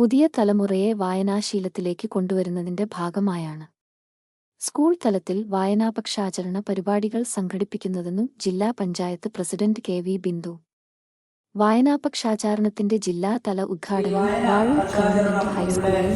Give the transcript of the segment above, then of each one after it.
പുതിയ തലമുറയെ വായനാശീലത്തിലേക്ക് കൊണ്ടുവരുന്നതിന്റെ ഭാഗമായാണ്. സ്കൂൾ തലത്തിൽ വായനാപക്ഷാചരണ പരിപാടികൾ സംഘടിപ്പിക്കുന്നതെന്നും ജില്ലാ panchayat president K V Bindu. വായനാപക്ഷാചാരണത്തിന്റെ ജില്ലാതല ഉദ്ഘാടനം ഗവൺമെന്റ് ഹൈസ്കൂളിൽ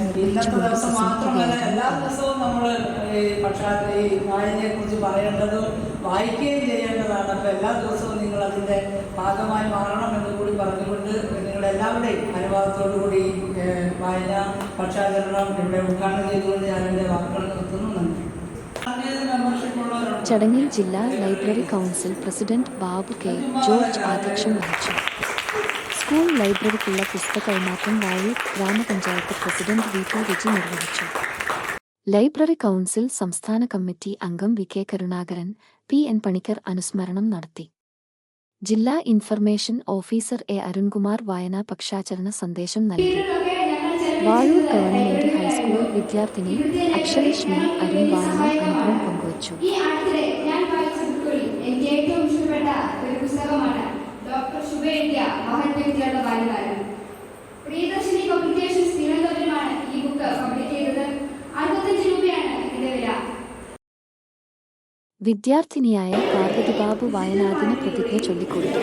വായിക്കുകയും ചെയ്യേണ്ടതാണ്. എല്ലാ ദിവസവും അതിന്റെ ഭാഗമായി മാറണം എന്ന് കൂടി പറഞ്ഞുകൊണ്ട് നിങ്ങളെല്ലാവരുടെയും അനുവാദത്തോടു കൂടി ഏഹ്, വായന പക്ഷാചരണം ഇവിടെ ഉദ്ഘാടനം ചെയ്തുകൊണ്ട് ഞാൻ എന്റെ വാക്കുകൾ നിർത്തുന്നു. നന്ദി. ചടങ്ങിൽ ജില്ലാ library council president Babu K George അധ്യക്ഷം വഹിച്ചു. സ്കൂൾ ലൈബ്രറിക്കുള്ള പുസ്തക കൈമാറ്റം വാഴൂർ ഗ്രാമപഞ്ചായത്ത് പ്രസിഡന്റ് വി പി വിജി നിർവഹിച്ചു. ലൈബ്രറി കൗൺസിൽ സംസ്ഥാന കമ്മിറ്റി അംഗം V K Karunakaran P N Panicker അനുസ്മരണം നടത്തി. ജില്ലാ ഇൻഫർമേഷൻ ഓഫീസർ എ അരുൺകുമാർ വായനാ പക്ഷാചരണ സന്ദേശം നൽകി. വാഴൂർ ഗവൺമെന്റ് ഹൈസ്കൂൾ വിദ്യാർത്ഥിനി അക്ഷരലക്ഷ്മി അരുൺ വായന അനുഭവം പങ്കുവച്ചു. ഈ ശുഭേന്ദ്ര ഞാൻ വായിച്ച പ്രിയദർശിനി എനിക്ക് വിദ്യാർത്ഥിനിയായ പാർവതി ബാബു വയനാടിന് പ്രതിജ്ഞ ചൊല്ലിക്കൊടുത്തു.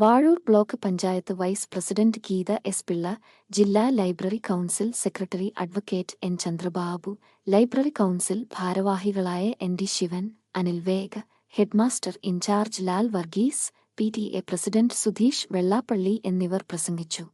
Vazhoor block panchayat vice president Geetha S Pillai ജില്ലാ library council secretary advocate N Chandrababu library council ഭാരവാഹികളായ N D Sivan Anil Vega headmaster in charge Lal Varghese P T A president Sudheesh Vellappally എന്നിവർ പ്രസംഗിച്ചു.